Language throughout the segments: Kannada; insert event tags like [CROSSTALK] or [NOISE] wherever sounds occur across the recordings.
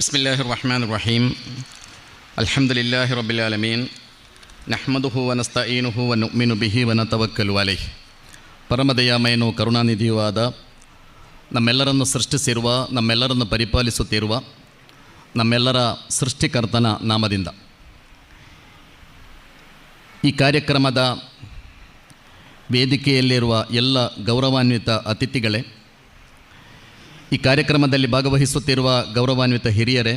بسم الله الرحمن الرحيم الحمد لله رب العالمين نحمده ونستعينه ونؤمن به ونتوكل عليه ಪರಮದಯಾಮಯನು ಕರುಣಾನಿಧಿಯೂ ಆದ ನಮ್ಮೆಲ್ಲರನ್ನು ಸೃಷ್ಟಿಸಿರುವ ನಮ್ಮೆಲ್ಲರನ್ನು ಪರಿಪಾಲಿಸುತ್ತಿರುವ ನಮ್ಮೆಲ್ಲರ ಸೃಷ್ಟಿಕರ್ತನ ನಾಮದಿಂದ ಈ ಕಾರ್ಯಕ್ರಮದ ವೇದಿಕೆಯಲ್ಲಿರುವ ಎಲ್ಲ ಗೌರವಾನ್ವಿತ ಅತಿಥಿಗಳೇ ಈ ಕಾರ್ಯಕ್ರಮದಲ್ಲಿ ಭಾಗವಹಿಸುತ್ತಿರುವ ಗೌರವಾನ್ವಿತ ಹಿರಿಯರೇ,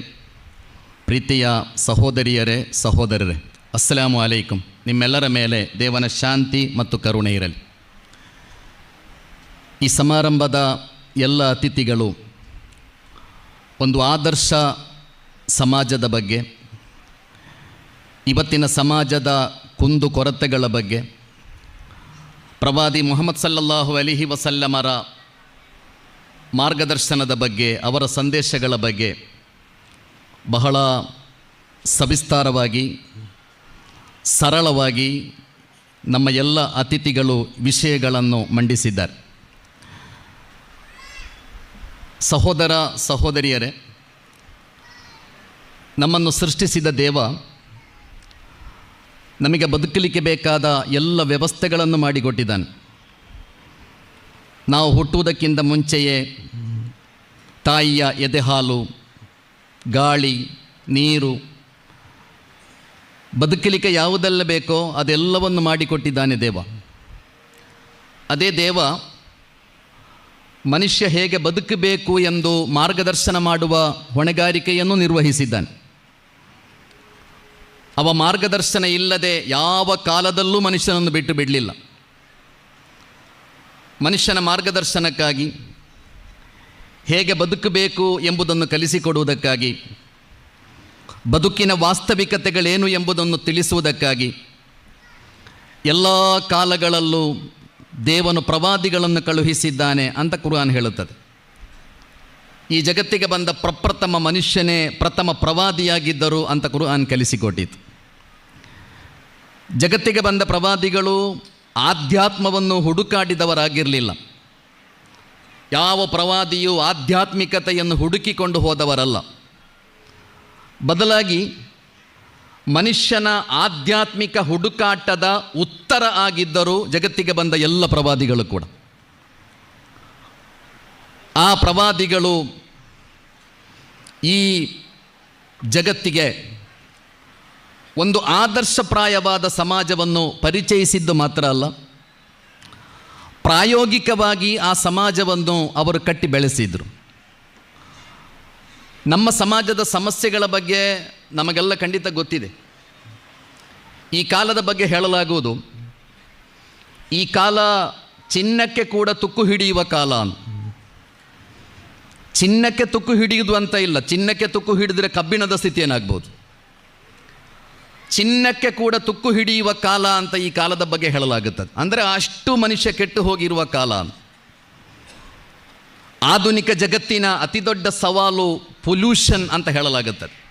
ಪ್ರೀತಿಯ ಸಹೋದರಿಯರೇ, ಸಹೋದರರೇ, ಅಸ್ಸಲಾಮು ಅಲೈಕುಂ. ನಿಮ್ಮೆಲ್ಲರ ಮೇಲೆ ದೇವನ ಶಾಂತಿ ಮತ್ತು ಕರುಣೆ ಇರಲಿ. ಈ ಸಮಾರಂಭದ ಎಲ್ಲ ಅತಿಥಿಗಳು ಒಂದು ಆದರ್ಶ ಸಮಾಜದ ಬಗ್ಗೆ, ಇವತ್ತಿನ ಸಮಾಜದ ಕುಂದು ಕೊರತೆಗಳ ಬಗ್ಗೆ, ಪ್ರವಾದಿ ಮುಹಮ್ಮದ್ ಸಲ್ಲಲ್ಲಾಹು ಅಲಿಹಿ ವಸಲ್ಲಮರ ಮಾರ್ಗದರ್ಶನದ ಬಗ್ಗೆ, ಅವರ ಸಂದೇಶಗಳ ಬಗ್ಗೆ ಬಹಳ ಸವಿಸ್ತಾರವಾಗಿ, ಸರಳವಾಗಿ ನಮ್ಮ ಎಲ್ಲ ಅತಿಥಿಗಳು ವಿಷಯಗಳನ್ನು ಮಂಡಿಸಿದ್ದಾರೆ. ಸಹೋದರ, ಸಹೋದರಿಯರೇ, ನಮ್ಮನ್ನು ಸೃಷ್ಟಿಸಿದ ದೇವ ನಮಗೆ ಬದುಕಲಿಕ್ಕೆ ಬೇಕಾದ ಎಲ್ಲ ವ್ಯವಸ್ಥೆಗಳನ್ನು ಮಾಡಿಕೊಟ್ಟಿದ್ದಾನೆ. ನಾವು ಹುಟ್ಟುವುದಕ್ಕಿಂತ ಮುಂಚೆಯೇ ತಾಯಿಯ ಎದೆಹಾಲು, ಗಾಳಿ, ನೀರು, ಬದುಕಲಿಕ್ಕೆ ಯಾವುದೆಲ್ಲ ಬೇಕೋ ಅದೆಲ್ಲವನ್ನು ಮಾಡಿಕೊಟ್ಟಿದ್ದಾನೆ ದೇವ. ಅದೇ ದೇವ ಮನುಷ್ಯ ಹೇಗೆ ಬದುಕಬೇಕು ಎಂದು ಮಾರ್ಗದರ್ಶನ ಮಾಡುವ ಹೊಣೆಗಾರಿಕೆಯನ್ನು ನಿರ್ವಹಿಸಿದ್ದಾನೆ. ಅವ ಮಾರ್ಗದರ್ಶನ ಇಲ್ಲದೆ ಯಾವ ಕಾಲದಲ್ಲೂ ಮನುಷ್ಯನನ್ನು ಬಿಟ್ಟು ಬಿಡಲಿಲ್ಲ. ಮನುಷ್ಯನ ಮಾರ್ಗದರ್ಶನಕ್ಕಾಗಿ ಹೇಗೆ ಬದುಕಬೇಕು ಎಂಬುದನ್ನು ಕಲಿಸಿಕೊಡುವುದಕ್ಕಾಗಿ, ಬದುಕಿನ ವಾಸ್ತವಿಕತೆಗಳೇನು ಎಂಬುದನ್ನು ತಿಳಿಸುವುದಕ್ಕಾಗಿ ಎಲ್ಲ ಕಾಲಗಳಲ್ಲೂ ದೇವನು ಪ್ರವಾದಿಗಳನ್ನು ಕಳುಹಿಸಿದ್ದಾನೆ ಅಂತ ಕುರಾನ್ ಹೇಳುತ್ತದೆ. ಈ ಜಗತ್ತಿಗೆ ಬಂದ ಪ್ರಪ್ರಥಮ ಮನುಷ್ಯನೇ ಪ್ರಥಮ ಪ್ರವಾದಿಯಾಗಿದ್ದರು ಅಂತ ಕುರಾನ್ ಕಲಿಸಿಕೊಟ್ಟಿತು. ಜಗತ್ತಿಗೆ ಬಂದ ಪ್ರವಾದಿಗಳು ಆಧ್ಯಾತ್ಮವನ್ನು ಹುಡುಕಾಡಿದವರಾಗಿರಲಿಲ್ಲ. ಯಾವ ಪ್ರವಾದಿಯೂ ಆಧ್ಯಾತ್ಮಿಕತೆಯನ್ನು ಹುಡುಕಿಕೊಂಡು ಹೋದವರಲ್ಲ. ಬದಲಾಗಿ ಮನುಷ್ಯನ ಆಧ್ಯಾತ್ಮಿಕ ಹುಡುಕಾಟದ ಉತ್ತರ ಆಗಿದ್ದರು ಜಗತ್ತಿಗೆ ಬಂದ ಎಲ್ಲ ಪ್ರವಾದಿಗಳು ಕೂಡ. ಆ ಪ್ರವಾದಿಗಳು ಈ ಜಗತ್ತಿಗೆ ಒಂದು ಆದರ್ಶಪ್ರಾಯವಾದ ಸಮಾಜವನ್ನು ಪರಿಚಯಿಸಿದ್ದು ಮಾತ್ರ ಅಲ್ಲ, ಪ್ರಾಯೋಗಿಕವಾಗಿ ಆ ಸಮಾಜವನ್ನು ಅವರು ಕಟ್ಟಿ ಬೆಳೆಸಿದರು. ನಮ್ಮ ಸಮಾಜದ ಸಮಸ್ಯೆಗಳ ಬಗ್ಗೆ ನಮಗೆಲ್ಲ ಖಂಡಿತ ಗೊತ್ತಿದೆ. ಈ ಕಾಲದ ಬಗ್ಗೆ ಹೇಳಲಾಗುವುದು, ಈ ಕಾಲ ಚಿನ್ನಕ್ಕೆ ಕೂಡ ತುಕ್ಕು ಹಿಡಿಯುವ ಕಾಲ ಚಿನ್ನಕ್ಕೆ ತುಕ್ಕು ಹಿಡಿಯುವುದು ಅಂತ ಇಲ್ಲ, ಚಿನ್ನಕ್ಕೆ ತುಕ್ಕು ಹಿಡಿದರೆ ಕಬ್ಬಿಣದ ಸ್ಥಿತಿ ಏನಾಗ್ಬೋದು? ಚಿನ್ನಕ್ಕೆ ಕೂಡ ತುಕ್ಕು ಹಿಡಿಯುವ ಕಾಲ ಅಂತ ಈ ಕಾಲದ ಬಗ್ಗೆ ಹೇಳಲಾಗುತ್ತದೆ. ಅಂದರೆ ಅಷ್ಟು ಮನುಷ್ಯ ಕೆಟ್ಟು ಹೋಗಿರುವ ಕಾಲ. ಅಂತ ಆಧುನಿಕ ಜಗತ್ತಿನ ಅತಿದೊಡ್ಡ ಸವಾಲು ಪೊಲ್ಯೂಷನ್ ಅಂತ ಹೇಳಲಾಗುತ್ತದೆ.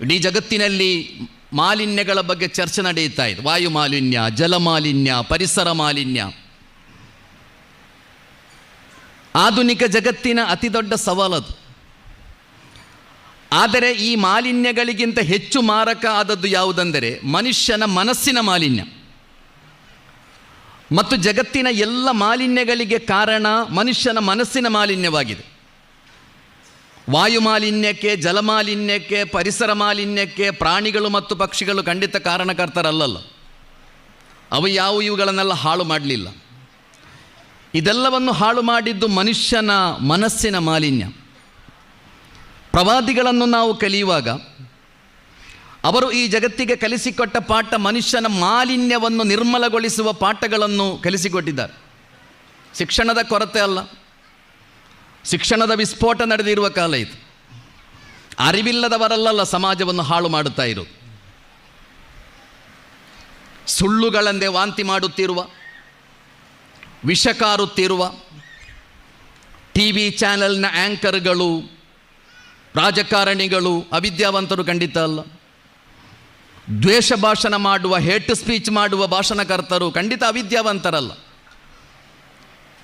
ಇಡೀ ಜಗತ್ತಿನಲ್ಲಿ ಮಾಲಿನ್ಯಗಳ ಬಗ್ಗೆ ಚರ್ಚೆ ನಡೆಯುತ್ತಾ ಇದೆ. ವಾಯು ಮಾಲಿನ್ಯ, ಜಲ ಮಾಲಿನ್ಯ, ಪರಿಸರ ಮಾಲಿನ್ಯ. ಆಧುನಿಕ ಜಗತ್ತಿನ ಅತಿದೊಡ್ಡ ಸವಾಲದು. ಆದರೆ ಈ ಮಾಲಿನ್ಯಗಳಿಗಿಂತ ಹೆಚ್ಚು ಮಾರಕ ಆದದ್ದು ಯಾವುದೆಂದರೆ ಮನುಷ್ಯನ ಮನಸ್ಸಿನ ಮಾಲಿನ್ಯ. ಮತ್ತು ಜಗತ್ತಿನ ಎಲ್ಲ ಮಾಲಿನ್ಯಗಳಿಗೆ ಕಾರಣ ಮನುಷ್ಯನ ಮನಸ್ಸಿನ ಮಾಲಿನ್ಯವಾಗಿದೆ. ವಾಯು ಮಾಲಿನ್ಯಕ್ಕೆ ಜಲಮಾಲಿನ್ಯಕ್ಕೆ ಪರಿಸರ ಮಾಲಿನ್ಯಕ್ಕೆ, ಪ್ರಾಣಿಗಳು ಮತ್ತು ಪಕ್ಷಿಗಳು ಖಂಡಿತ ಕಾರಣಕರ್ತರಲ್ಲಲ್ಲ. ಅವು ಯಾವ ಇವುಗಳನ್ನೆಲ್ಲ ಹಾಳು ಮಾಡಲಿಲ್ಲ. ಇದೆಲ್ಲವನ್ನು ಹಾಳು ಮಾಡಿದ್ದು ಮನುಷ್ಯನ ಮನಸ್ಸಿನ ಮಾಲಿನ್ಯ. ಪ್ರವಾದಿಗಳನ್ನು ನಾವು ಕಲಿಯುವಾಗ ಅವರು ಈ ಜಗತ್ತಿಗೆ ಕಲಿಸಿಕೊಟ್ಟ ಪಾಠ ಮನುಷ್ಯನ ಮಾಲಿನ್ಯವನ್ನು ನಿರ್ಮಲಗೊಳಿಸುವ ಪಾಠಗಳನ್ನು ಕಲಿಸಿಕೊಟ್ಟಿದ್ದಾರೆ. ಶಿಕ್ಷಣದ ಕೊರತೆ ಅಲ್ಲ. ಶಿಕ್ಷಣದ ವಿಸ್ಫೋಟ ನಡೆದಿರುವ ಕಾಲ ಇದು. ಅರಿವಿಲ್ಲದವರಲ್ಲ ಸಮಾಜವನ್ನು ಹಾಳು ಮಾಡುತ್ತಾ ಇರೋದು. ಸುಳ್ಳುಗಳಂದೇ ವಾಂತಿ ಮಾಡುತ್ತಿರುವ, ವಿಷಕಾರುತ್ತಿರುವ ಟಿ ವಿ ಚಾನೆಲ್ನ ಆ್ಯಂಕರ್ಗಳು ರಾಜಕಾರಣಿಗಳು ಅವಿದ್ಯಾವಂತರು ಖಂಡಿತ ಅಲ್ಲ. ದ್ವೇಷ ಭಾಷಣ ಮಾಡುವ, ಹೇಟ್ ಸ್ಪೀಚ್ ಮಾಡುವ ಭಾಷಣಕರ್ತರು ಖಂಡಿತ ಅವಿದ್ಯಾವಂತರಲ್ಲ.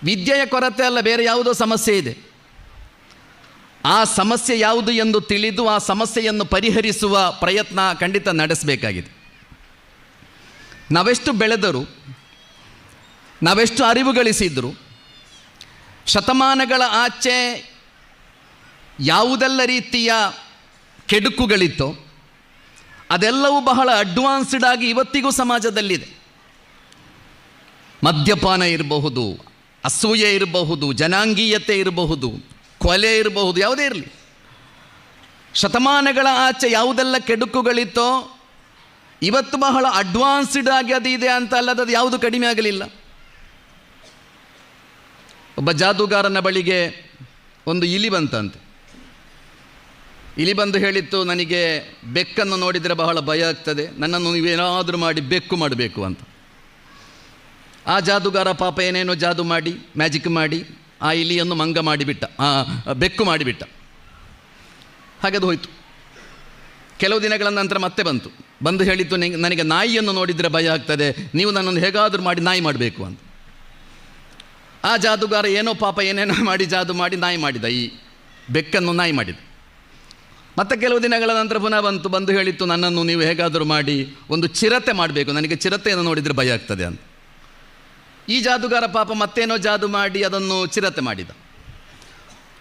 ವಿದ್ಯೆಯ ಕೊರತೆ ಅಲ್ಲ, ಬೇರೆ ಯಾವುದೋ ಸಮಸ್ಯೆ ಇದೆ. ಆ ಸಮಸ್ಯೆ ಯಾವುದು ಎಂದು ತಿಳಿದು ಆ ಸಮಸ್ಯೆಯನ್ನು ಪರಿಹರಿಸುವ ಪ್ರಯತ್ನ ಖಂಡಿತ ನಡೆಸಬೇಕಾಗಿದೆ. ನಾವೆಷ್ಟು ಬೆಳೆದರು, ನಾವೆಷ್ಟು ಅರಿವು ಗಳಿಸಿದ್ರು, ಶತಮಾನಗಳ ಆಚೆ ಯಾವುದೆಲ್ಲ ರೀತಿಯ ಕೆಡುಕುಗಳಿತ್ತೋ ಅದೆಲ್ಲವೂ ಬಹಳ ಅಡ್ವಾನ್ಸ್ಡ್ ಆಗಿ ಇವತ್ತಿಗೂ ಸಮಾಜದಲ್ಲಿದೆ. ಮದ್ಯಪಾನ ಇರಬಹುದು, ಅಸೂಯೆ ಇರಬಹುದು, ಜನಾಂಗೀಯತೆ ಇರಬಹುದು, ಕೊಲೆ ಇರಬಹುದು, ಯಾವುದೇ ಇರಲಿ. ಶತಮಾನಗಳ ಆಚೆ ಯಾವುದೆಲ್ಲ ಕೆಡುಕುಗಳಿತ್ತೋ ಇವತ್ತು ಬಹಳ ಅಡ್ವಾನ್ಸ್ಡ್ ಆಗಿ ಅದು ಇದೆ ಅಂತ ಅಲ್ಲದ ಅದು ಯಾವುದು ಕಡಿಮೆ ಆಗಲಿಲ್ಲ. ಒಬ್ಬ ಜಾದೂಗಾರನ ಬಳಿಗೆ ಒಂದು ಇಲಿ ಬಂತಂತೆ. ಇಲಿ ಬಂದು ಹೇಳಿತ್ತು, ನನಗೆ ಬೆಕ್ಕನ್ನು ನೋಡಿದರೆ ಬಹಳ ಭಯ ಆಗ್ತದೆ, ನನ್ನನ್ನು ನೀವೇನಾದರೂ ಮಾಡಿ ಬೆಕ್ಕು ಮಾಡಬೇಕು ಅಂತ. ಆ ಜಾದುಗಾರ ಪಾಪ ಏನೇನೋ ಜಾದು ಮಾಡಿ ಮ್ಯಾಜಿಕ್ ಮಾಡಿ, ಆ ಇಲಿಯನ್ನು ಮಂಗ ಮಾಡಿಬಿಟ್ಟ, ಆ ಬೆಕ್ಕು ಮಾಡಿಬಿಟ್ಟ. ಹಾಗೆ ಅದು ಹೋಯಿತು. ಕೆಲವು ದಿನಗಳ ನಂತರ ಮತ್ತೆ ಬಂತು. ಬಂದು ಹೇಳಿತ್ತು, ನಿಂಗೆ, ನನಗೆ ನಾಯಿಯನ್ನು ನೋಡಿದರೆ ಭಯ ಆಗ್ತದೆ, ನೀವು ನನ್ನನ್ನು ಹೇಗಾದರೂ ಮಾಡಿ ನಾಯಿ ಮಾಡಬೇಕು ಅಂತ. ಆ ಜಾದುಗಾರ ಏನೋ ಪಾಪ ಏನೇನೋ [LAUGHS] ಮಾಡಿ ಜಾದು ಮಾಡಿ ನಾಯಿ ಮಾಡಿದ, ಈ ಬೆಕ್ಕನ್ನು ನಾಯಿ ಮಾಡಿದ. ಮತ್ತೆ ಕೆಲವು ದಿನಗಳ ನಂತರ ಪುನಃ ಬಂತು, ಬಂದು ಹೇಳಿತ್ತು, ನನ್ನನ್ನು ನೀವು ಹೇಗಾದರೂ ಮಾಡಿ, ಒಂದು ಚಿರತೆ ಮಾಡಬೇಕು. ನನಗೆ ಚಿರತೆಯನ್ನು ನೋಡಿದರೆ ಭಯ ಆಗ್ತದೆ ಅಂತ. ಈ ಜಾದುಗಾರ ಪಾಪ ಮತ್ತೇನೋ ಜಾದು ಮಾಡಿ ಅದನ್ನು ಚಿರತೆ ಮಾಡಿದ.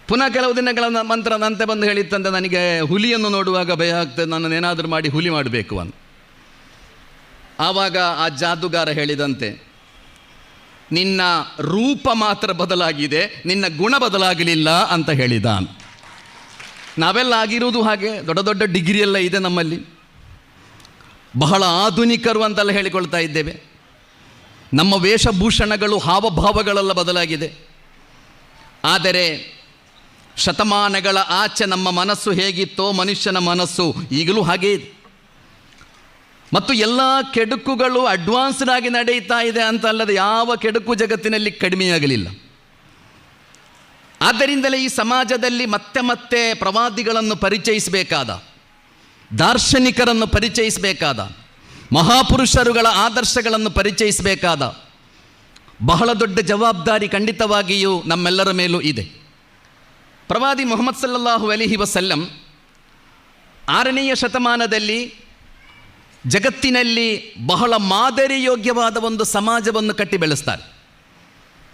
ಪುನಃ ಕೆಲವು ದಿನಗಳ ನಂತರ ನಂತೆ ಬಂದು ಹೇಳಿತ್ತಂತೆ, ನನಗೆ ಹುಲಿಯನ್ನು ನೋಡುವಾಗ ಭಯ ಆಗ್ತದೆ ನನ್ನನ್ನು ಏನಾದರೂ ಮಾಡಿ ಹುಲಿ ಮಾಡಬೇಕು ಅಂತ. ಆವಾಗ ಆ ಜಾದುಗಾರ ಹೇಳಿದಂತೆ, ನಿನ್ನ ರೂಪ ಮಾತ್ರ ಬದಲಾಗಿದೆ, ನಿನ್ನ ಗುಣ ಬದಲಾಗಲಿಲ್ಲ ಅಂತ ಹೇಳಿದ ನಾವೆಲ್ಲ ಆಗಿರುವುದು ಹಾಗೆ, ದೊಡ್ಡ ದೊಡ್ಡ ಡಿಗ್ರಿ ಎಲ್ಲ ಇದೆ ನಮ್ಮಲ್ಲಿ. ಬಹಳ ಆಧುನಿಕರು ಅಂತೆಲ್ಲ ಹೇಳಿಕೊಳ್ತಾ ಇದ್ದೇವೆ. ನಮ್ಮ ವೇಷಭೂಷಣಗಳು, ಹಾವಭಾವಗಳೆಲ್ಲ ಬದಲಾಗಿದೆ. ಆದರೆ, ಶತಮಾನಗಳ ಆಚೆ ನಮ್ಮ ಮನಸ್ಸು ಹೇಗಿತ್ತೋ, ಮನುಷ್ಯನ ಮನಸ್ಸು ಈಗಲೂ ಹಾಗೇ ಇದೆ. ಮತ್ತು ಎಲ್ಲ ಕೆಡುಕುಗಳು ಅಡ್ವಾನ್ಸ್ಡ್ ಆಗಿ ನಡೆಯುತ್ತಾ ಇದೆ ಅಂತ ಅಲ್ಲದೆ ಯಾವ ಕೆಡುಕು ಜಗತ್ತಿನಲ್ಲಿ ಕಡಿಮೆಯಾಗಲಿಲ್ಲ. ಆದ್ದರಿಂದಲೇ ಈ ಸಮಾಜದಲ್ಲಿ ಮತ್ತೆ ಮತ್ತೆ ಪ್ರವಾದಿಗಳನ್ನು ಪರಿಚಯಿಸಬೇಕಾದ, ದಾರ್ಶನಿಕರನ್ನು ಪರಿಚಯಿಸಬೇಕಾದ, ಮಹಾಪುರುಷರುಗಳ ಆದರ್ಶಗಳನ್ನು ಪರಿಚಯಿಸಬೇಕಾದ ಬಹಳ ದೊಡ್ಡ ಜವಾಬ್ದಾರಿ ಖಂಡಿತವಾಗಿಯೂ ನಮ್ಮೆಲ್ಲರ ಮೇಲೂ ಇದೆ. ಪ್ರವಾದಿ ಮೊಹಮ್ಮದ್ ಸಲ್ಲಲ್ಲಾಹು ಅಲಿಹಿ ವಸಲ್ಲಂ ಆರನೆಯ ಶತಮಾನದಲ್ಲಿ ಜಗತ್ತಿನಲ್ಲಿ ಬಹಳ ಮಾದರಿಯೋಗ್ಯವಾದ ಒಂದು ಸಮಾಜವನ್ನು ಕಟ್ಟಿ ಬೆಳೆಸ್ತಾರೆ.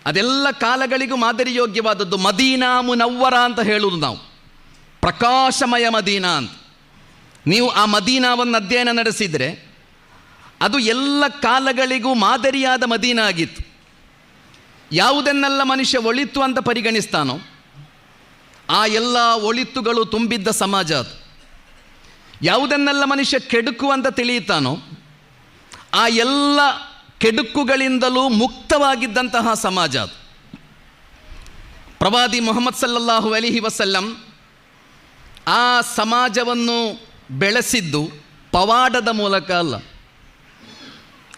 ಅದೆಲ್ಲ ಕಾಲಗಳಿಗೂ ಮಾದರಿಯೋಗ್ಯವಾದದ್ದು ಮದೀನಾ ಮುನವ್ವರ ಅಂತ ಹೇಳುವುದು ನಾವು. ಪ್ರಕಾಶಮಯ ಮದೀನಾ ಅಂತ. ನೀವು ಆ ಮದೀನಾವನ್ನು ಅಧ್ಯಯನ ನಡೆಸಿದರೆ ಅದು ಎಲ್ಲ ಕಾಲಗಳಿಗೂ ಮಾದರಿಯಾದ ಮದೀನ ಆಗಿತ್ತು. ಯಾವುದನ್ನೆಲ್ಲ ಮನುಷ್ಯ ಒಳಿತು ಅಂತ ಪರಿಗಣಿಸ್ತಾನೋ ಆ ಎಲ್ಲ ಒಳಿತುಗಳು ತುಂಬಿದ್ದ ಸಮಾಜ ಅದು. ಯಾವುದನ್ನೆಲ್ಲ ಮನುಷ್ಯ ಕೆಡುಕು ಅಂತ ತಿಳಿಯುತ್ತಾನೋ ಆ ಎಲ್ಲ ಕೆಡುಕುಗಳಿಂದಲೂ ಮುಕ್ತವಾಗಿದ್ದಂತಹ ಸಮಾಜ ಅದು. ಪ್ರವಾದಿ ಮೊಹಮ್ಮದ್ ಸಲ್ಲಲ್ಲಾಹು ಅಲಿಹಿ ವಸಲ್ಲಂ ಆ ಸಮಾಜವನ್ನು ಬೆಳೆಸಿದ್ದು ಪವಾಡದ ಮೂಲಕ ಅಲ್ಲ.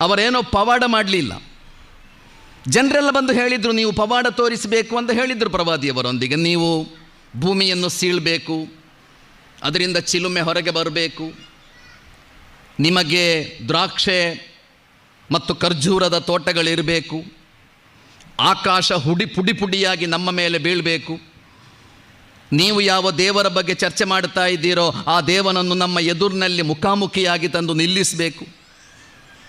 ಅವರೇನೋ ಪವಾಡ ಮಾಡಲಿಲ್ಲ. ಜನರೆಲ್ಲ ಬಂದು ಹೇಳಿದರು, ನೀವು ಪವಾಡ ತೋರಿಸಬೇಕು ಅಂತ ಹೇಳಿದರು ಪ್ರವಾದಿಯವರೊಂದಿಗೆ. ನೀವು ಭೂಮಿಯನ್ನು ಸೀಳಬೇಕು, ಅದರಿಂದ ಚಿಲುಮೆ ಹೊರಗೆ ಬರಬೇಕು, ನಿಮಗೆ ದ್ರಾಕ್ಷೆ ಮತ್ತು ಖರ್ಜೂರದ ತೋಟಗಳಿರಬೇಕು. ಆಕಾಶ ಹುಡಿ ಪುಡಿ ಪುಡಿಯಾಗಿ ನಮ್ಮ ಮೇಲೆ ಬೀಳಬೇಕು. ನೀವು ಯಾವ ದೇವರ ಬಗ್ಗೆ ಚರ್ಚೆ ಮಾಡ್ತಾ ಇದ್ದೀರೋ ಆ ದೇವನನ್ನು ನಮ್ಮ ಎದುರಿನಲ್ಲಿ ಮುಖಾಮುಖಿಯಾಗಿ ತಂದು ನಿಲ್ಲಿಸಬೇಕು.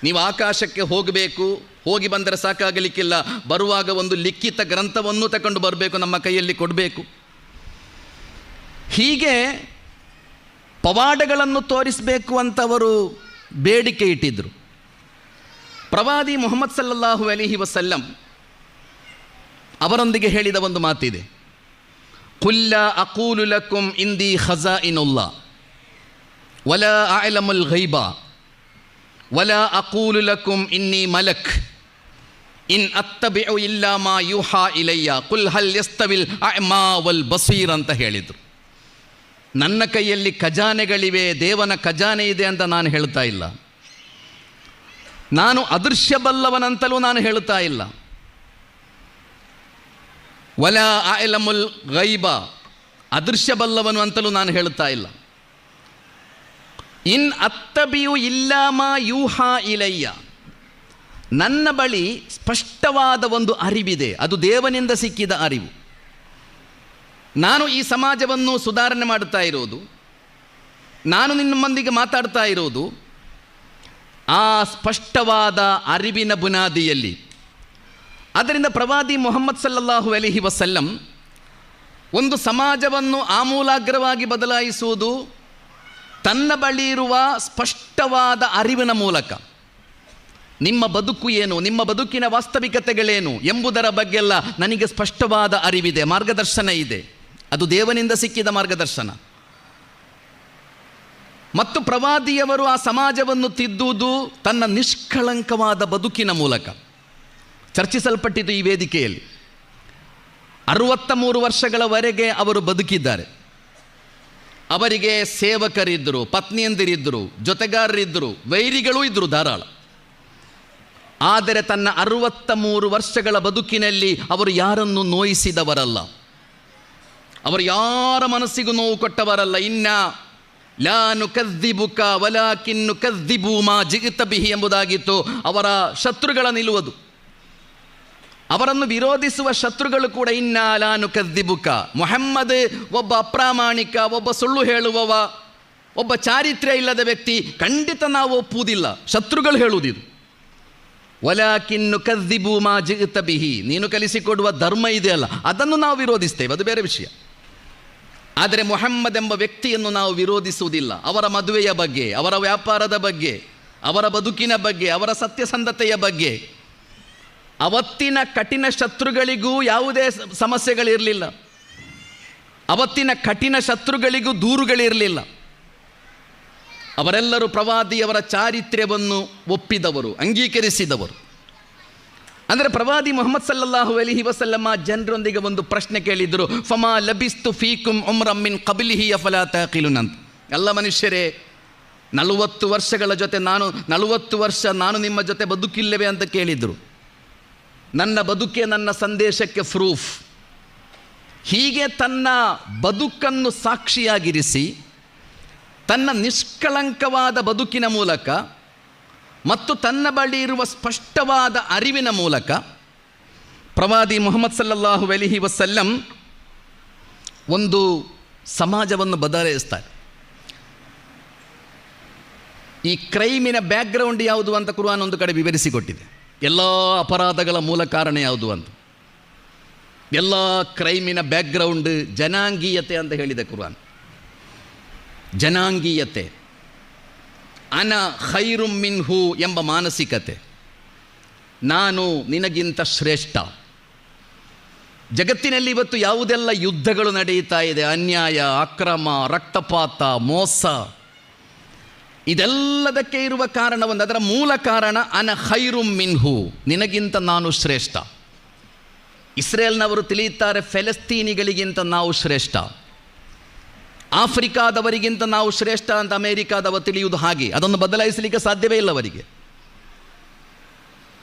ನೀವು ಆಕಾಶಕ್ಕೆ ಹೋಗಬೇಕು. ಹೋಗಿ ಬಂದರೆ ಸಾಕಾಗಲಿಕ್ಕಿಲ್ಲ. ಬರುವಾಗ ಒಂದು ಲಿಖಿತ ಗ್ರಂಥವನ್ನು ತಗೊಂಡು ಬರಬೇಕು, ನಮ್ಮ ಕೈಯಲ್ಲಿ ಕೊಡಬೇಕು. ಹೀಗೆ ಪವಾಡಗಳನ್ನು ತೋರಿಸಬೇಕು ಅಂತವರು ಬೇಡಿಕೆ ಇಟ್ಟಿದ್ದರು ಪ್ರವಾದಿ ಮೊಹಮ್ಮದ್ ಸಲ್ಲಲ್ಲಾಹು ಅಲಿಹಿ ವಸಲ್ಲಂ ಅವರೊಂದಿಗೆ ಹೇಳಿದ ಒಂದು ಮಾತಿದೆ. ಕುಲ್ಲ ಅಕೂಲು ಲಕುಂ ಇಂದಿ ಖಜಾ ಇನುಲ್ಲಾ ವಲ ಆಲಮುಲ್ ಘೈಬಾ. ವಲ ಅಕೂಲು ಲಕುಂ ಇನ್ನಿ ಮಲಕ್. ಇನ್ ಅತ್ತಬಿಉ ಇಲ್ಲ ಮಾ ಯುಹಾ ಇಲಯ್ಯ ಕುಲ್ ಹಲ್ ಯಸ್ತವಿಲ್ ಅಮಾ ವಲ್ ಬಸೀರ್ ಅಂತ ಹೇಳಿದರು. ನನ್ನ ಕೈಯಲ್ಲಿ ಖಜಾನೆಗಳಿವೆ, ದೇವನ ಖಜಾನೆ ಇದೆ ಅಂತ ನಾನು ಹೇಳ್ತಾ ಇಲ್ಲ. ನಾನು ಅದೃಶ್ಯ ಬಲ್ಲವನಂತಲೂ ನಾನು ಹೇಳುತ್ತಾ ಇಲ್ಲ. ವಲ ಆಯಲಮುಲ್ ಗೈಬ ಅದೃಶ್ಯ ಬಲ್ಲವನು ಅಂತಲೂ ನಾನು ಹೇಳುತ್ತಾ ಇಲ್ಲ. ಇನ್ ಅತ್ತಬಿಯು ಇಲ್ಲಾಮ ಯೂಹಾ ಇಲಯ್ಯ ನನ್ನ ಬಳಿ ಸ್ಪಷ್ಟವಾದ ಒಂದು ಅರಿವಿದೆ, ಅದು ದೇವನಿಂದ ಸಿಕ್ಕಿದ ಅರಿವು. ನಾನು ಈ ಸಮಾಜವನ್ನು ಸುಧಾರಣೆ ಮಾಡುತ್ತಾ ಇರೋದು, ನಾನು ನಿಮ್ಮೊಂದಿಗೆ ಮಾತಾಡ್ತಾ ಇರೋದು ಆ ಸ್ಪಷ್ಟವಾದ ಅರಿವಿನ ಬುನಾದಿಯಲ್ಲಿ. ಅದರಿಂದ ಪ್ರವಾದಿ ಮೊಹಮ್ಮದ್ ಸಲ್ಲಲ್ಲಾಹು ಅಲಿಹಿ ವಸಲ್ಲಂ ಒಂದು ಸಮಾಜವನ್ನು ಆಮೂಲಾಗ್ರವಾಗಿ ಬದಲಾಯಿಸುವುದು ತನ್ನ ಬಳಿ ಇರುವ ಸ್ಪಷ್ಟವಾದ ಅರಿವಿನ ಮೂಲಕ. ನಿಮ್ಮ ಬದುಕು ಏನು? ನಿಮ್ಮ ಬದುಕಿನ ವಾಸ್ತವಿಕತೆಗಳೇನು? ಎಂಬುದರ ಬಗ್ಗೆಲ್ಲ ನನಗೆ ಸ್ಪಷ್ಟವಾದ ಅರಿವಿದೆ, ಮಾರ್ಗದರ್ಶನ ಇದೆ. ಅದು ದೇವನಿಂದ ಸಿಕ್ಕಿದ ಮಾರ್ಗದರ್ಶನ. ಮತ್ತು ಪ್ರವಾದಿಯವರು ಆ ಸಮಾಜವನ್ನು ತಿದ್ದುವುದು ತನ್ನ ನಿಷ್ಕಳಂಕವಾದ ಬದುಕಿನ ಮೂಲಕ. ಚರ್ಚಿಸಲ್ಪಟ್ಟಿತು ಈ ವೇದಿಕೆಯಲ್ಲಿ. ಅರುವತ್ತ ಮೂರು ವರ್ಷಗಳವರೆಗೆ ಅವರು ಬದುಕಿದ್ದಾರೆ. ಅವರಿಗೆ ಸೇವಕರಿದ್ದರು, ಪತ್ನಿಯಂದಿರಿದ್ದರು, ಜೊತೆಗಾರರಿದ್ದರು, ವೈರಿಗಳೂ ಇದ್ದರು ಧಾರಾಳ. ಆದರೆ ತನ್ನ ಅರುವತ್ತ ಮೂರು ವರ್ಷಗಳ ಬದುಕಿನಲ್ಲಿ ಅವರು ಯಾರನ್ನು ನೋಯಿಸಿದವರಲ್ಲ. ಅವರು ಯಾರ ಮನಸ್ಸಿಗೂ ನೋವು ಕೊಟ್ಟವರಲ್ಲ. ಇನ್ನ ಲಾನು ಕದ್ದಿಬುಕ ವಲಾಕಿನ್ನು ಕದ್ದಿಬು ಮಾ ಜಿಗಿತ ಬಿಹಿ ಎಂಬುದಾಗಿತ್ತು. ಅವರ ಶತ್ರುಗಳ ನಿಲ್ಲುವುದು ಅವರನ್ನು ವಿರೋಧಿಸುವ ಶತ್ರುಗಳು ಕೂಡ ಇನ್ನ ಲಾನು ಕದ್ದಿಬುಕ ಮೊಹಮ್ಮದ್ ಒಬ್ಬ ಅಪ್ರಾಮಾಣಿಕ, ಒಬ್ಬ ಸುಳ್ಳು ಹೇಳುವವ, ಒಬ್ಬ ಚಾರಿತ್ರ್ಯ ಇಲ್ಲದ ವ್ಯಕ್ತಿ ಖಂಡಿತ ನಾವು ಒಪ್ಪುವುದಿಲ್ಲ. ಶತ್ರುಗಳು ಹೇಳುವುದಿದು. ಒಲಾಕಿನ್ನು ಕದ್ದಿಬು ಮಾ ಜಿಗಿತ ಬಿಹಿ ನೀನು ಕಲಿಸಿಕೊಡುವ ಧರ್ಮ ಇದೆಯಲ್ಲ, ಅದನ್ನು ನಾವು ವಿರೋಧಿಸ್ತೇವೆ. ಅದು ಬೇರೆ ವಿಷಯ. ಆದರೆ ಮೊಹಮ್ಮದ್ ಎಂಬ ವ್ಯಕ್ತಿಯನ್ನು ನಾವು ವಿರೋಧಿಸುವುದಿಲ್ಲ. ಅವರ ಮದುವೆಯ ಬಗ್ಗೆ, ಅವರ ವ್ಯಾಪಾರದ ಬಗ್ಗೆ, ಅವರ ಬದುಕಿನ ಬಗ್ಗೆ, ಅವರ ಸತ್ಯಸಂಧತೆಯ ಬಗ್ಗೆ. ಅವತ್ತಿನ ಕಠಿಣ ಶತ್ರುಗಳಿಗೂ ಯಾವುದೇ ಸಮಸ್ಯೆಗಳಿರಲಿಲ್ಲ. ಅವತ್ತಿನ ಕಠಿಣ ಶತ್ರುಗಳಿಗೂ ದೂರುಗಳಿರಲಿಲ್ಲ. ಅವರೆಲ್ಲರೂ ಪ್ರವಾದಿಯವರ ಚಾರಿತ್ರ್ಯವನ್ನು ಒಪ್ಪಿದವರು, ಅಂಗೀಕರಿಸಿದವರು. ಅಂದರೆ ಪ್ರವಾದಿ ಮೊಹಮ್ಮದ್ ಸಲ್ಲಲ್ಲಾಹು ಅಲಿಹಿ ವಸಲ್ಲಮ್ಮ ಜನರೊಂದಿಗೆ ಒಂದು ಪ್ರಶ್ನೆ ಕೇಳಿದರು, ಫಮಾ ಲಬಿಸ್ತು ಫೀಕುಂ ಉಮ್ರಮ್ಮಿನ್ ಕಬಿಲಿಹಿ ಅಫಲಾ ತಾಕಿಲುನಂತ ಎಲ್ಲ ಮನುಷ್ಯರೇ, ನಲವತ್ತು ವರ್ಷಗಳ ಜೊತೆ ನಾನು, ನಲವತ್ತು ವರ್ಷ ನಾನು ನಿಮ್ಮ ಜೊತೆ ಬದುಕಿಲ್ಲವೇ ಅಂತ ಕೇಳಿದರು. ನನ್ನ ಬದುಕೆ, ನನ್ನ ಸಂದೇಶಕ್ಕೆ ಪ್ರೂಫ್. ಹೀಗೆ ತನ್ನ ಬದುಕನ್ನು ಸಾಕ್ಷಿಯಾಗಿರಿಸಿ, ತನ್ನ ನಿಷ್ಕಳಂಕವಾದ ಬದುಕಿನ ಮೂಲಕ ಮತ್ತು ತನ್ನ ಬಳಿ ಇರುವ ಸ್ಪಷ್ಟವಾದ ಅರಿವಿನ ಮೂಲಕ ಪ್ರವಾದಿ ಮೊಹಮ್ಮದ್ ಸಲ್ಲಲ್ಲಾಹು ಅಲಿಹಿ ವಸಲ್ಲಂ ಒಂದು ಸಮಾಜವನ್ನು ಬದಲಾಯಿಸ್ತಾರೆ. ಈ ಕ್ರೈಮಿನ ಬ್ಯಾಕ್ಗ್ರೌಂಡ್ ಯಾವುದು ಅಂತ ಕುರ್ಆನ್ ಒಂದು ಕಡೆ ವಿವರಿಸಿಕೊಟ್ಟಿದೆ. ಎಲ್ಲ ಅಪರಾಧಗಳ ಮೂಲ ಕಾರಣ ಯಾವುದು ಅಂತ. ಎಲ್ಲ ಕ್ರೈಮಿನ ಬ್ಯಾಕ್ಗ್ರೌಂಡ್ ಜನಾಂಗೀಯತೆ ಅಂತ ಹೇಳಿದೆ ಕುರ್ಆನ್ ಜನಾಂಗೀಯತೆ. ಅನ ಖೈರು ಮಿನ್ಹು ಎಂಬ ಮಾನಸಿಕತೆ. ನಾನು ನಿನಗಿಂತ ಶ್ರೇಷ್ಠ. ಜಗತ್ತಿನಲ್ಲಿ ಇವತ್ತು ಯಾವುದೆಲ್ಲ ಯುದ್ಧಗಳು ನಡೆಯುತ್ತಾ ಇದೆ? ಅನ್ಯಾಯ, ಅಕ್ರಮ, ರಕ್ತಪಾತ, ಮೋಸ. ಇದೆಲ್ಲದಕ್ಕೆ ಇರುವ ಕಾರಣ ಒಂದು ಅದರ ಮೂಲ ಕಾರಣ ಅನ ಖೈರು ಮಿನ್ಹು. ನಿನಗಿಂತ ನಾನು ಶ್ರೇಷ್ಠ. ಇಸ್ರೇಲ್ನವರು ತಿಳಿಯುತ್ತಾರೆ, ಫೆಲಸ್ತೀನಿಗಳಿಗಿಂತ ನಾವು ಶ್ರೇಷ್ಠ. ಆಫ್ರಿಕಾದವರಿಗಿಂತ ನಾವು ಶ್ರೇಷ್ಠ ಅಂತ ಅಮೇರಿಕಾದವ ತಿಳಿಯುವುದು ಹಾಗೆ. ಅದನ್ನು ಬದಲಾಯಿಸಲಿಕ್ಕೆ ಸಾಧ್ಯವೇ ಇಲ್ಲ ಅವರಿಗೆ.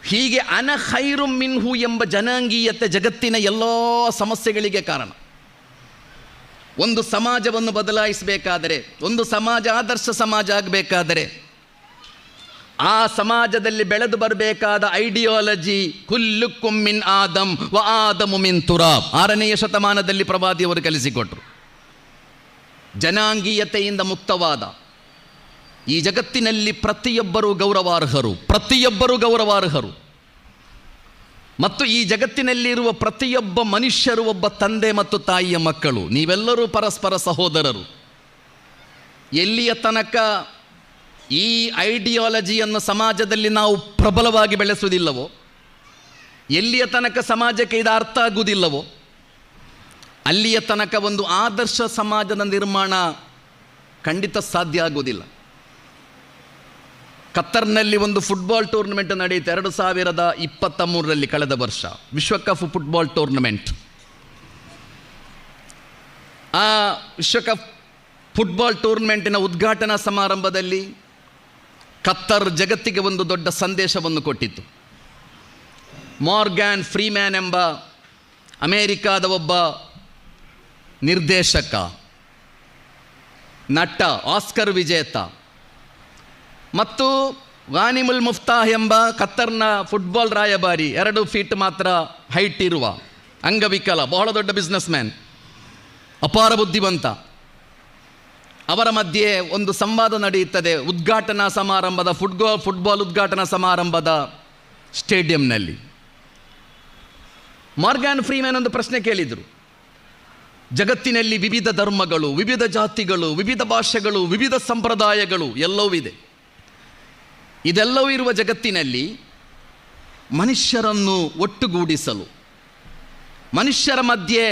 ಹೀಗೆ ಅನಹೈರು ಮಿನ್ಹು ಎಂಬ ಜನಾಂಗೀಯತೆ ಜಗತ್ತಿನ ಎಲ್ಲ ಸಮಸ್ಯೆಗಳಿಗೆ ಕಾರಣ. ಒಂದು ಸಮಾಜವನ್ನು ಬದಲಾಯಿಸಬೇಕಾದರೆ, ಒಂದು ಸಮಾಜ ಆದರ್ಶ ಸಮಾಜ ಆಗಬೇಕಾದರೆ, ಆ ಸಮಾಜದಲ್ಲಿ ಬೆಳೆದು ಬರಬೇಕಾದ ಐಡಿಯಾಲಜಿ ಕುಲ್ಲು ಕುಮ್ಮಿನ್ ಆದಂ ವ ಆದಮು ಮಿನ್ ತುರಾಬ್. ಆರನೆಯ ಶತಮಾನದಲ್ಲಿ ಪ್ರವಾದಿಯವರು ಕಲಿಸಿಕೊಟ್ರು. ಜನಾಂಗೀಯತೆಯಿಂದ ಮುಕ್ತವಾದ. ಈ ಜಗತ್ತಿನಲ್ಲಿ ಪ್ರತಿಯೊಬ್ಬರೂ ಗೌರವಾರ್ಹರು ಪ್ರತಿಯೊಬ್ಬರೂ ಗೌರವಾರ್ಹರು. ಮತ್ತು ಈ ಜಗತ್ತಿನಲ್ಲಿರುವ ಪ್ರತಿಯೊಬ್ಬ ಮನುಷ್ಯರು ಒಬ್ಬ ತಂದೆ ಮತ್ತು ತಾಯಿಯ ಮಕ್ಕಳು, ನೀವೆಲ್ಲರೂ ಪರಸ್ಪರ ಸಹೋದರರು. ಎಲ್ಲಿಯ ತನಕ ಈ ಐಡಿಯಾಲಜಿಯನ್ನು ಸಮಾಜದಲ್ಲಿ ನಾವು ಪ್ರಬಲವಾಗಿ ಬೆಳೆಸುವುದಿಲ್ಲವೋ, ಎಲ್ಲಿಯ ತನಕ ಸಮಾಜಕ್ಕೆ ಇದು ಅರ್ಥ ಆಗುವುದಿಲ್ಲವೋ ಅಲ್ಲಿಯ ತನಕ ಒಂದು ಆದರ್ಶ ಸಮಾಜದ ನಿರ್ಮಾಣ ಖಂಡಿತ ಸಾಧ್ಯ ಆಗುವುದಿಲ್ಲ. ಕತ್ತರ್ನಲ್ಲಿ ಒಂದು ಫುಟ್ಬಾಲ್ ಟೂರ್ನಮೆಂಟ್ ನಡೆಯಿತು ಎರಡು ಸಾವಿರದ ಇಪ್ಪತ್ತ ಮೂರರಲ್ಲಿ ಕಳೆದ ವರ್ಷ. ವಿಶ್ವಕಪ್ ಫುಟ್ಬಾಲ್ ಟೂರ್ನಮೆಂಟ್ ಆ ವಿಶ್ವಕಪ್ ಫುಟ್ಬಾಲ್ ಟೂರ್ನಮೆಂಟಿನ ಉದ್ಘಾಟನಾ ಸಮಾರಂಭದಲ್ಲಿ ಕತ್ತರ್ ಜಗತ್ತಿಗೆ ಒಂದು ದೊಡ್ಡ ಸಂದೇಶವನ್ನು ಕೊಟ್ಟಿತ್ತು. ಮಾರ್ಗ್ಯಾನ್ ಫ್ರೀಮ್ಯಾನ್ ಎಂಬ ಅಮೇರಿಕಾದ ಒಬ್ಬ ನಿರ್ದೇಶಕ, ನಟ, ಆಸ್ಕರ್ ವಿಜೇತ. ಮತ್ತು ವಾನಿಮುಲ್ ಮುಫ್ತಾಹ್ ಎಂಬ ಕತ್ತರ್ನ ಫುಟ್ಬಾಲ್ ರಾಯಭಾರಿ, ಎರಡು ಫೀಟ್ ಮಾತ್ರ ಹೈಟ್ ಇರುವ ಅಂಗವಿಕಲ, ಬಹಳ ದೊಡ್ಡ ಬಿಸ್ನೆಸ್ ಮ್ಯಾನ್ ಅಪಾರ ಬುದ್ಧಿವಂತ. ಅವರ ಮಧ್ಯೆ ಒಂದು ಸಂವಾದ ನಡೆಯುತ್ತದೆ, ಉದ್ಘಾಟನಾ ಸಮಾರಂಭದ ಫುಟ್ಬಾಲ್ ಫುಟ್ಬಾಲ್ ಉದ್ಘಾಟನಾ ಸಮಾರಂಭದ ಸ್ಟೇಡಿಯಂನಲ್ಲಿ. ಮಾರ್ಗ್ಯಾನ್ ಫ್ರೀಮ್ಯಾನ್ ಒಂದು ಪ್ರಶ್ನೆ ಕೇಳಿದರು. ಜಗತ್ತಿನಲ್ಲಿ ವಿವಿಧ ಧರ್ಮಗಳು, ವಿವಿಧ ಜಾತಿಗಳು, ವಿವಿಧ ಭಾಷೆಗಳು, ವಿವಿಧ ಸಂಪ್ರದಾಯಗಳು ಎಲ್ಲವೂ ಇದೆ. ಇದೆಲ್ಲವೂ ಇರುವ ಜಗತ್ತಿನಲ್ಲಿ ಮನುಷ್ಯರನ್ನು ಒಟ್ಟುಗೂಡಿಸಲು, ಮನುಷ್ಯರ ಮಧ್ಯೆ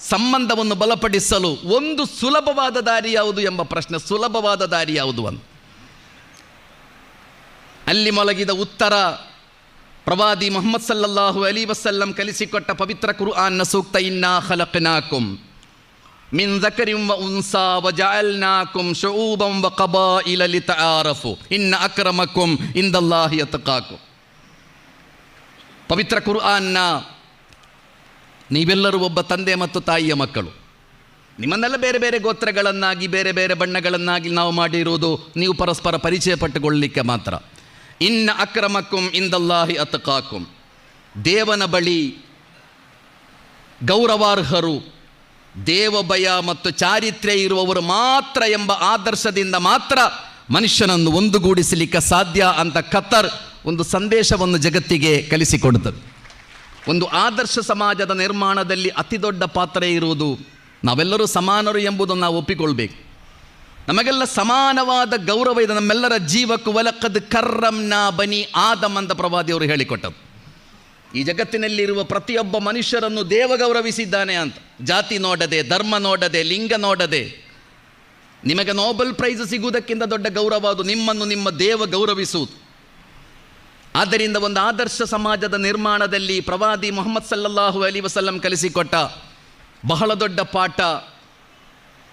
ಸಂಬಂಧವನ್ನು ಬಲಪಡಿಸಲು ಒಂದು ಸುಲಭವಾದ ದಾರಿ ಯಾವುದು ಎಂಬ ಪ್ರಶ್ನೆ ಸುಲಭವಾದ ದಾರಿ ಯಾವುದು ಅಂತ. ಅಲ್ಲಿ ಮೊಲಗಿದ ಉತ್ತರ ಪ್ರವಾದಿ ಮೊಹಮ್ಮದ್ ಸಲ್ಲಲ್ಲಾಹು ಅಲಿ ವಸಲ್ಲಂ ಕಲಿಸಿಕೊಟ್ಟ ಪವಿತ್ರ ಕುರ್ಆನ್ನ ಸೂಕ್ತ, ಇನ್ನ ಖಲಕ್ನಾಕುಂ ಮಿನ್ ذكرٍ وأنثى وجعلناكم شعوبا وقبائل لتعارفوا إن أكرمكم عند الله يتقاكم ಪವಿತ್ರ ಕುರ್ಆನ್ನ ನೀವೆಲ್ಲರೂ ಒಬ್ಬ ತಂದೆ ಮತ್ತು ತಾಯಿಯ ಮಕ್ಕಳು ನಿಮ್ಮನ್ನೆಲ್ಲ ಬೇರೆ ಬೇರೆ ಗೋತ್ರಗಳನ್ನಾಗಿ ಬೇರೆ ಬೇರೆ ಬಣ್ಣಗಳನ್ನಾಗಿ ನಾವು ಮಾಡಿರುವುದು ನೀವು ಪರಸ್ಪರ ಪರಿಚಯ ಪಟ್ಟುಕೊಳ್ಳಲಿಕ್ಕೆ ಮಾತ್ರ ಇನ್ನ ಅಕ್ರಮಕ್ಕುಂ ಇಂದಲ್ಲಾಹಿ ಅತಕಾಕುಂ ದೇವನ ಬಳಿ ಗೌರವಾರ್ಹರು ದೇವಭಯ ಮತ್ತು ಚಾರಿತ್ರ್ಯ ಇರುವವರು ಮಾತ್ರ ಎಂಬ ಆದರ್ಶದಿಂದ ಮಾತ್ರ ಮನುಷ್ಯನನ್ನು ಒಂದುಗೂಡಿಸಲಿಕ್ಕೆ ಸಾಧ್ಯ ಅಂತ ಕತ್ತರ್ ಒಂದು ಸಂದೇಶವನ್ನು ಜಗತ್ತಿಗೆ ಕಲಿಸಿಕೊಡುತ್ತದೆ. ಒಂದು ಆದರ್ಶ ಸಮಾಜದ ನಿರ್ಮಾಣದಲ್ಲಿ ಅತಿ ದೊಡ್ಡ ಪಾತ್ರ ಇರುವುದು ನಾವೆಲ್ಲರೂ ಸಮಾನರು ಎಂಬುದನ್ನು ನಾವು ಒಪ್ಪಿಕೊಳ್ಬೇಕು. ನಮಗೆಲ್ಲ ಸಮಾನವಾದ ಗೌರವ ಇದೆ, ನಮ್ಮೆಲ್ಲರ ಜೀವಕ್ಕೂ, ವಲಕದ್ ಕರ್ರಂನ ಬನಿ ಆದಮ್ ಅಂತ ಪ್ರವಾದಿಯವರು ಹೇಳಿಕೊಟ್ಟದ್ದು ಈ ಜಗತ್ತಿನಲ್ಲಿರುವ ಪ್ರತಿಯೊಬ್ಬ ಮನುಷ್ಯರನ್ನು ದೇವ ಗೌರವಿಸಿದ್ದಾನೆ ಅಂತ. ಜಾತಿ ನೋಡದೆ, ಧರ್ಮ ನೋಡದೆ, ಲಿಂಗ ನೋಡದೆ. ನಿಮಗೆ ನೋಬೆಲ್ ಪ್ರೈಸ್ ಸಿಗುವುದಕ್ಕಿಂತ ದೊಡ್ಡ ಗೌರವ ಅದು, ನಿಮ್ಮನ್ನು ನಿಮ್ಮ ದೇವ ಗೌರವಿಸುವುದು. ಆದ್ದರಿಂದ ಒಂದು ಆದರ್ಶ ಸಮಾಜದ ನಿರ್ಮಾಣದಲ್ಲಿ ಪ್ರವಾದಿ ಮೊಹಮ್ಮದ್ ಸಲ್ಲಲ್ಲಾಹು ಅಲಿ ವಸಲ್ಲಂ ಕಲಿಸಿಕೊಟ್ಟ ಬಹಳ ದೊಡ್ಡ ಪಾಠ.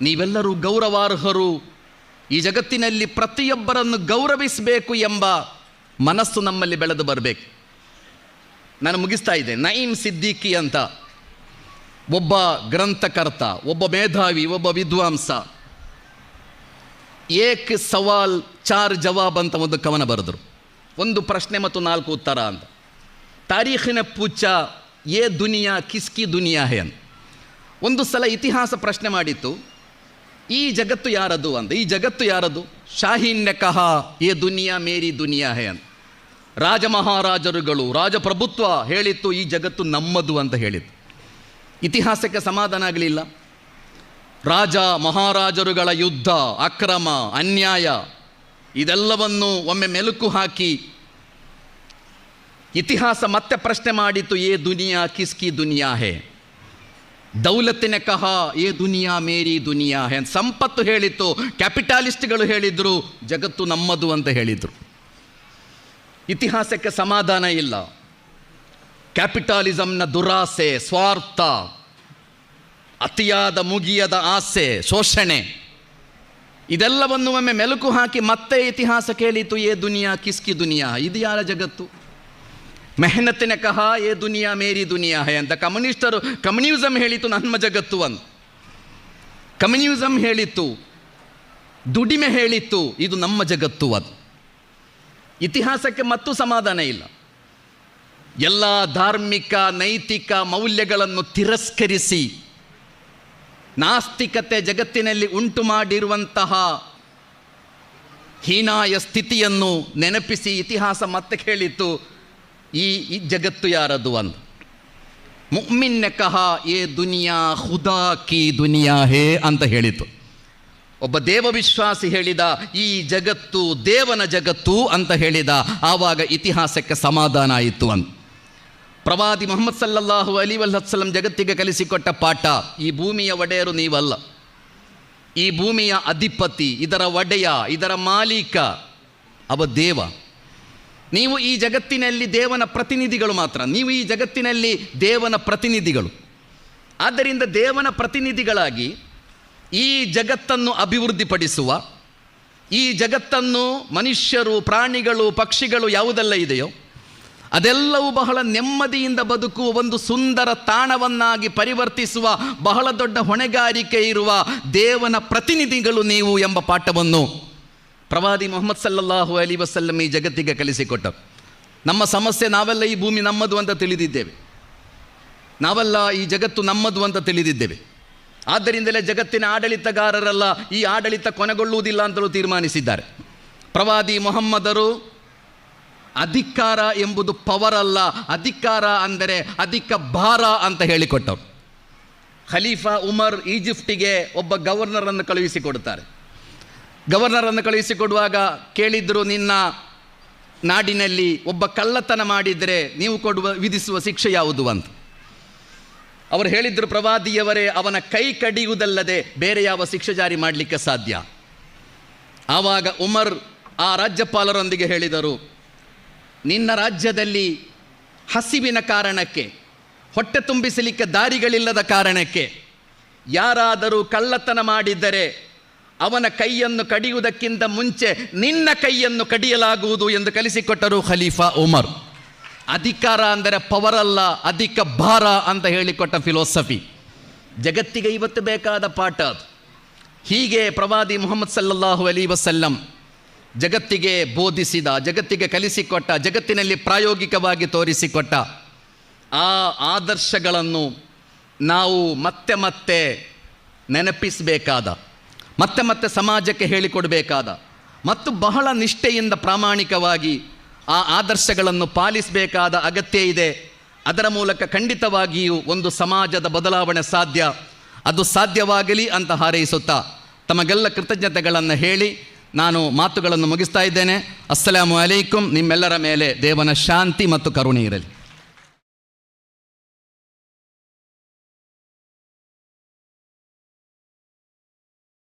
ನೀವೆಲ್ಲರೂ ಗೌರವಾರ್ಹರು. ಈ ಜಗತ್ತಿನಲ್ಲಿ ಪ್ರತಿಯೊಬ್ಬರನ್ನು ಗೌರವಿಸಬೇಕು ಎಂಬ ಮನಸ್ಸು ನಮ್ಮಲ್ಲಿ ಬೆಳೆದು ಬರಬೇಕು. ನಾನು ಮುಗಿಸ್ತಾ ಇದ್ದೆ. ನಯೀಮ್ ಸಿದ್ದಿಕಿ ಅಂತ ಒಬ್ಬ ಗ್ರಂಥಕರ್ತ, ಒಬ್ಬ ಮೇಧಾವಿ, ಒಬ್ಬ ವಿದ್ವಾಂಸ. ಏಕ್ ಸವಾಲ್, ಚಾರ್ ಜವಾಬ್ ಅಂತ ಒಂದು ಕವನ ಬರೆದರು. ಒಂದು ಪ್ರಶ್ನೆ ಮತ್ತು ನಾಲ್ಕು ಉತ್ತರ ಅಂತ. ತಾರೀಖಿನ ಪೂಚ ಏ ದುನಿಯಾ ಕಿಸ್ಕಿ ದುನಿಯಾ ಹೇ ಅಂತ. ಒಂದು ಸಲ ಇತಿಹಾಸ ಪ್ರಶ್ನೆ ಮಾಡಿತ್ತು. ಈ ಜಗತ್ತು ಯಾರದು ಅಂತ. ಈ ಜಗತ್ತು ಯಾರದು? ಶಾಹೀನ್ಯ ಕಹ ಏ ದುನಿಯಾ ಮೇರಿ ದುನಿಯಾ ಹೇ ಅಂತ. ರಾಜ ಮಹಾರಾಜರುಗಳು ರಾಜಪ್ರಭುತ್ವ ಹೇಳಿತ್ತು, ಈ ಜಗತ್ತು ನಮ್ಮದು ಅಂತ ಹೇಳಿತ್ತು. ಇತಿಹಾಸಕ್ಕೆ ಸಮಾಧಾನ ಆಗಲಿಲ್ಲ. ರಾಜ ಮಹಾರಾಜರುಗಳ ಯುದ್ಧ, ಅಕ್ರಮ, ಅನ್ಯಾಯ, ಇದೆಲ್ಲವನ್ನು ಒಮ್ಮೆ ಮೆಲುಕು ಹಾಕಿ ಇತಿಹಾಸ ಮತ್ತೆ ಪ್ರಶ್ನೆ ಮಾಡಿತು, ಏ ದುನಿಯಾ ಕಿಸ್ಕಿ ದುನಿಯಾ ಹೇ? ದೌಲತಿನ ಕಹ, ಏ ದುನಿಯಾ ಮೇರಿ ದುನಿಯಾ ಹೇ? ಸಂಪತ್ತು ಹೇಳಿತ್ತು, ಕ್ಯಾಪಿಟಾಲಿಸ್ಟ್ಗಳು ಹೇಳಿದರು, ಜಗತ್ತು ನಮ್ಮದು ಅಂತ ಹೇಳಿದರು. ಇತಿಹಾಸಕ್ಕೆ ಸಮಾಧಾನ ಇಲ್ಲ. ಕ್ಯಾಪಿಟಾಲಿಸಮ್ನ ದುರಾಸೆ, ಸ್ವಾರ್ಥ, ಅತಿಯಾದ ಮುಗಿಯದ ಆಸೆ, ಶೋಷಣೆ, ಇದೆಲ್ಲವನ್ನು ಒಮ್ಮೆ ಮೆಲುಕು ಹಾಕಿ ಮತ್ತೆ ಇತಿಹಾಸ ಕೇಳಿತು, ಏ ದುನಿಯಾ, ಕಿಸ್ಕಿ ದುನಿಯಾ, ಇದು ಯಾರ ಜಗತ್ತು? ಮೆಹನತ್ತಿನ ಕಹ, ಏ ದುನಿಯಾ, ಮೇರಿ ದುನಿಯಾ ಹೇ ಅಂತ ಕಮ್ಯುನಿಸ್ಟರು ಕಮ್ಯುನಿಸಮ್ ಹೇಳಿತು, ನಮ್ಮ ಜಗತ್ತು ಅಂತ ಕಮ್ಯುನಿಸಮ್ ಹೇಳಿತ್ತು ದುಡಿಮೆ ಹೇಳಿತ್ತು ಇದು ನಮ್ಮ ಜಗತ್ತು ಅದು ಇತಿಹಾಸಕ್ಕೆ ಮತ್ತೂ ಸಮಾಧಾನ ಇಲ್ಲ. ಎಲ್ಲ ಧಾರ್ಮಿಕ, ನೈತಿಕ ಮೌಲ್ಯಗಳನ್ನು ತಿರಸ್ಕರಿಸಿ ನಾಸ್ತಿಕತೆ ಜಗತ್ತಿನಲ್ಲಿ ಉಂಟು ಮಾಡಿರುವಂತಹ ಹೀನಾಯ ಸ್ಥಿತಿಯನ್ನು ನೆನಪಿಸಿ ಇತಿಹಾಸ ಮತ್ತೆ ಕೇಳಿತು ಈ ಈ ಜಗತ್ತು ಯಾರದು ಅಂತ ಮುಮ್ಮಿನ್ನ ಕಹ, ಏ ದುನಿಯಾ ಹುದಾ ಕಿ ದುನಿಯಾ ಹೇ ಅಂತ ಹೇಳಿತು. ಒಬ್ಬ ದೇವ ವಿಶ್ವಾಸಿ ಹೇಳಿದ, ಈ ಜಗತ್ತು ದೇವನ ಜಗತ್ತು ಅಂತ ಹೇಳಿದ, ಆವಾಗ ಇತಿಹಾಸಕ್ಕೆ ಸಮಾಧಾನ ಆಯಿತು ಅಂತ. ಪ್ರವಾದಿ ಮೊಹಮ್ಮದ್ ಸಲ್ಲಲ್ಲಾಹು ಅಲಿ ವಲ್ಲಂ ಜಗತ್ತಿಗೆ ಕಲಿಸಿಕೊಟ್ಟ ಪಾಠ, ಈ ಭೂಮಿಯ ಒಡೆಯರು ನೀವಲ್ಲ. ಈ ಭೂಮಿಯ ಅಧಿಪತಿ, ಇದರ ಒಡೆಯ, ಇದರ ಮಾಲೀಕ, ಅವ ದೇವ. ನೀವು ಈ ಜಗತ್ತಿನಲ್ಲಿ ದೇವನ ಪ್ರತಿನಿಧಿಗಳು ಮಾತ್ರ. ನೀವು ಈ ಜಗತ್ತಿನಲ್ಲಿ ದೇವನ ಪ್ರತಿನಿಧಿಗಳು. ಆದ್ದರಿಂದ ದೇವನ ಪ್ರತಿನಿಧಿಗಳಾಗಿ ಈ ಜಗತ್ತನ್ನು ಅಭಿವೃದ್ಧಿಪಡಿಸುವ, ಈ ಜಗತ್ತನ್ನು ಮನುಷ್ಯರು, ಪ್ರಾಣಿಗಳು, ಪಕ್ಷಿಗಳು ಯಾವುದೆಲ್ಲ ಇದೆಯೋ, ಅದೆಲ್ಲವೂ ಬಹಳ ನೆಮ್ಮದಿಯಿಂದ ಬದುಕುವ ಒಂದು ಸುಂದರ ತಾಣವನ್ನಾಗಿ ಪರಿವರ್ತಿಸುವ, ಬಹಳ ದೊಡ್ಡ ಹೊಣೆಗಾರಿಕೆ ಇರುವ ದೇವನ ಪ್ರತಿನಿಧಿಗಳು ನೀವು ಎಂಬ ಪಾಠವನ್ನು ಪ್ರವಾದಿ ಮೊಹಮ್ಮದ್ ಸಲ್ಲಲ್ಲಾಹು ಅಲಿ ವಸಲ್ಲಂ ಈ ಜಗತ್ತಿಗೆ ಕಲಿಸಿಕೊಟ್ಟ ನಮ್ಮ ಸಮಸ್ಯೆ ನಾವೆಲ್ಲ ಈ ಭೂಮಿ ನಮ್ಮದು ಅಂತ ತಿಳಿದಿದ್ದೇವೆ. ನಾವೆಲ್ಲ ಈ ಜಗತ್ತು ನಮ್ಮದು ಅಂತ ತಿಳಿದಿದ್ದೇವೆ. ಆದ್ದರಿಂದಲೇ ಜಗತ್ತಿನ ಆಡಳಿತಗಾರರಲ್ಲ ಈ ಆಡಳಿತ ಕೊನೆಗೊಳ್ಳುವುದಿಲ್ಲ ಅಂತಲೂ ತೀರ್ಮಾನಿಸಿದ್ದಾರೆ. ಪ್ರವಾದಿ ಮೊಹಮ್ಮದರು ಅಧಿಕಾರ ಎಂಬುದು ಪವರ್ ಅಲ್ಲ. ಅಧಿಕಾರ ಅಂದರೆ ಅಧಿಕ ಭಾರ ಅಂತ ಹೇಳಿಕೊಟ್ಟರು ಖಲೀಫಾ ಉಮರ್ ಈಜಿಪ್ಟಿಗೆ ಒಬ್ಬ ಗವರ್ನರನ್ನು ಕಳುಹಿಸಿಕೊಡುತ್ತಾರೆ. ಗವರ್ನರನ್ನು ಕಳುಹಿಸಿಕೊಡುವಾಗ ಕೇಳಿದ್ರು, ನಿನ್ನ ನಾಡಿನಲ್ಲಿ ಒಬ್ಬ ಕಳ್ಳತನ ಮಾಡಿದರೆ ನೀವು ಕೊಡುವ, ವಿಧಿಸುವ ಶಿಕ್ಷೆ ಯಾವುದು? ಅಂತ. ಅವರು ಹೇಳಿದ್ರು, ಪ್ರವಾದಿಯವರೇ, ಅವನ ಕೈ ಕಡಿಯುವುದಲ್ಲದೆ ಬೇರೆ ಯಾವ ಶಿಕ್ಷೆ ಜಾರಿ ಮಾಡಲಿಕ್ಕೆ ಸಾಧ್ಯ? ಆವಾಗ ಉಮರ್ ಆ ರಾಜ್ಯಪಾಲರೊಂದಿಗೆ ಹೇಳಿದರು, ನಿನ್ನ ರಾಜ್ಯದಲ್ಲಿ ಹಸಿವಿನ ಕಾರಣಕ್ಕೆ, ಹೊಟ್ಟೆ ತುಂಬಿಸಲಿಕ್ಕೆ ದಾರಿಗಳಿಲ್ಲದ ಕಾರಣಕ್ಕೆ, ಯಾರಾದರೂ ಕಳ್ಳತನ ಮಾಡಿದ್ದರೆ ಅವನ ಕೈಯನ್ನು ಕಡಿಯುವುದಕ್ಕಿಂತ ಮುಂಚೆ ನಿನ್ನ ಕೈಯನ್ನು ಕಡಿಯಲಾಗುವುದು ಎಂದು ಕಲಿಸಿಕೊಟ್ಟರು ಖಲೀಫಾ ಉಮರ್. ಅಧಿಕಾರ ಅಂದರೆ ಪವರ್ ಅಲ್ಲ, ಅಧಿಕ ಭಾರ ಅಂತ ಹೇಳಿಕೊಟ್ಟ ಫಿಲೋಸಫಿ ಜಗತ್ತಿಗೆ ಇವತ್ತು ಬೇಕಾದ ಪಾಠ ಅದು. ಹೀಗೆ ಪ್ರವಾದಿ ಮುಹಮ್ಮದ್ ಸಲ್ಲಲ್ಲಾಹು ಅಲಿ ವಸಲ್ಲಂ ಜಗತ್ತಿಗೆ ಬೋಧಿಸಿದ, ಜಗತ್ತಿಗೆ ಕಲಿಸಿಕೊಟ್ಟ, ಜಗತ್ತಿನಲ್ಲಿ ಪ್ರಾಯೋಗಿಕವಾಗಿ ತೋರಿಸಿಕೊಟ್ಟ ಆ ಆದರ್ಶಗಳನ್ನು ನಾವು ಮತ್ತೆ ಮತ್ತೆ ನೆನಪಿಸಬೇಕಾದ, ಮತ್ತೆ ಮತ್ತೆ ಸಮಾಜಕ್ಕೆ ಹೇಳಿಕೊಡಬೇಕಾದ, ಮತ್ತು ಬಹಳ ನಿಷ್ಠೆಯಿಂದ ಪ್ರಾಮಾಣಿಕವಾಗಿ ಆ ಆದರ್ಶಗಳನ್ನು ಪಾಲಿಸಬೇಕಾದ ಅಗತ್ಯ ಇದೆ. ಅದರ ಮೂಲಕ ಖಂಡಿತವಾಗಿಯೂ ಒಂದು ಸಮಾಜದ ಬದಲಾವಣೆ ಸಾಧ್ಯ. ಅದು ಸಾಧ್ಯವಾಗಲಿ ಅಂತ ಹಾರೈಸುತ್ತಾ. ತಮಗೆಲ್ಲ ಕೃತಜ್ಞತೆಗಳನ್ನು ಹೇಳಿ ನಾನು ಮಾತುಗಳನ್ನು ಮುಗಿಸ್ತಾ ಇದ್ದೇನೆ. ಅಸ್ಸಲಾಮು ಅಲೈಕುಂ. ನಿಮ್ಮೆಲ್ಲರ ಮೇಲೆ ದೇವನ ಶಾಂತಿ ಮತ್ತು ಕರುಣೆ ಇರಲಿ.